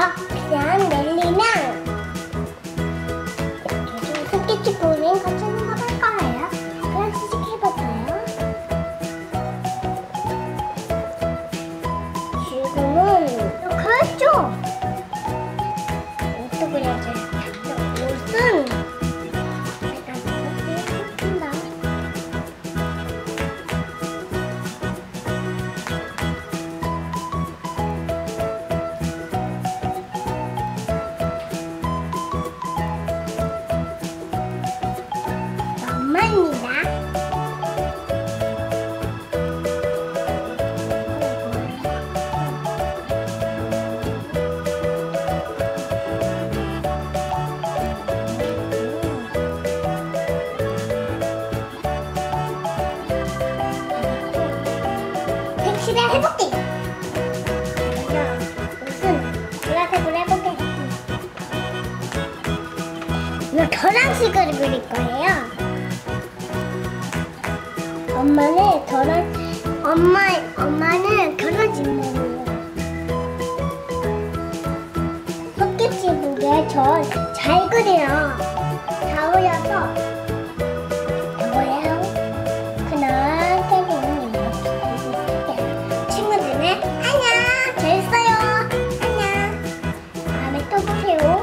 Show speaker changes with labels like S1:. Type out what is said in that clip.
S1: 啊我你 시대 회복기. 야, 무슨 보라색으로 해볼게. 이거 결항식으로 그릴 거예요. 엄마는 결혼 엄마 엄마는 결혼 짓는 거예요. 토끼 친구게 저잘 그려요. hiểu.